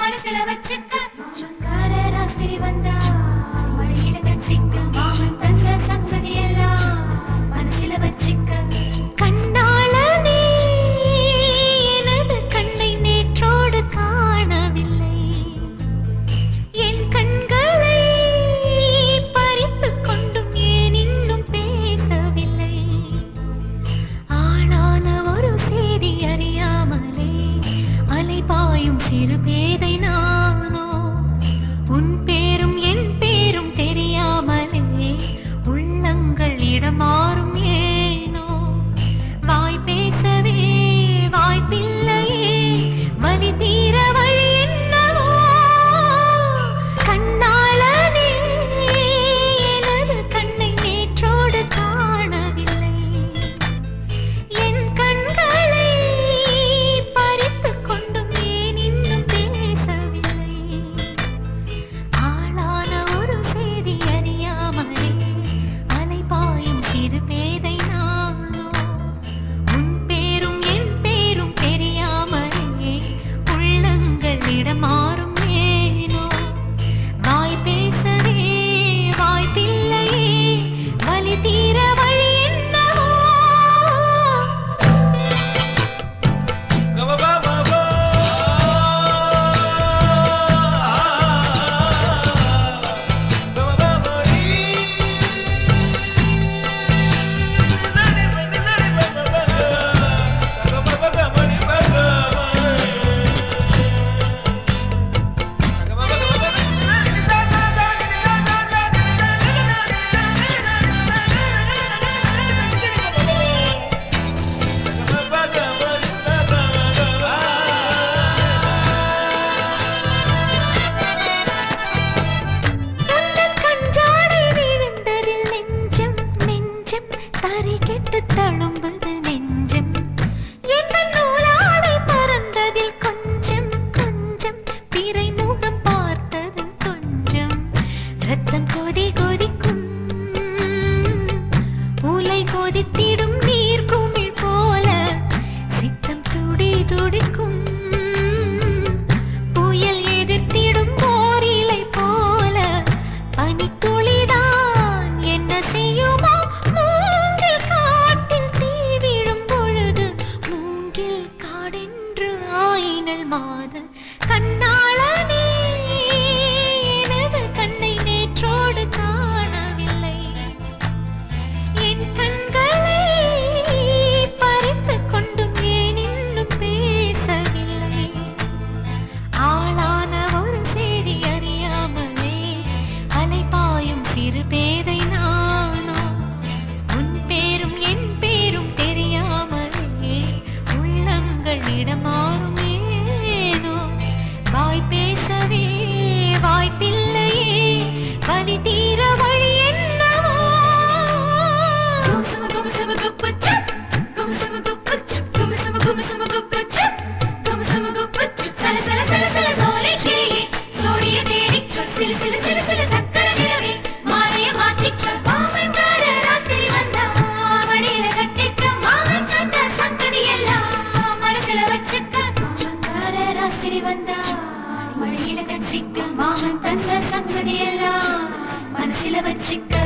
மனசுல வச்சுக்க. மாமன்கார ராத்திரி வந்தா. மனசில வச்சுக்க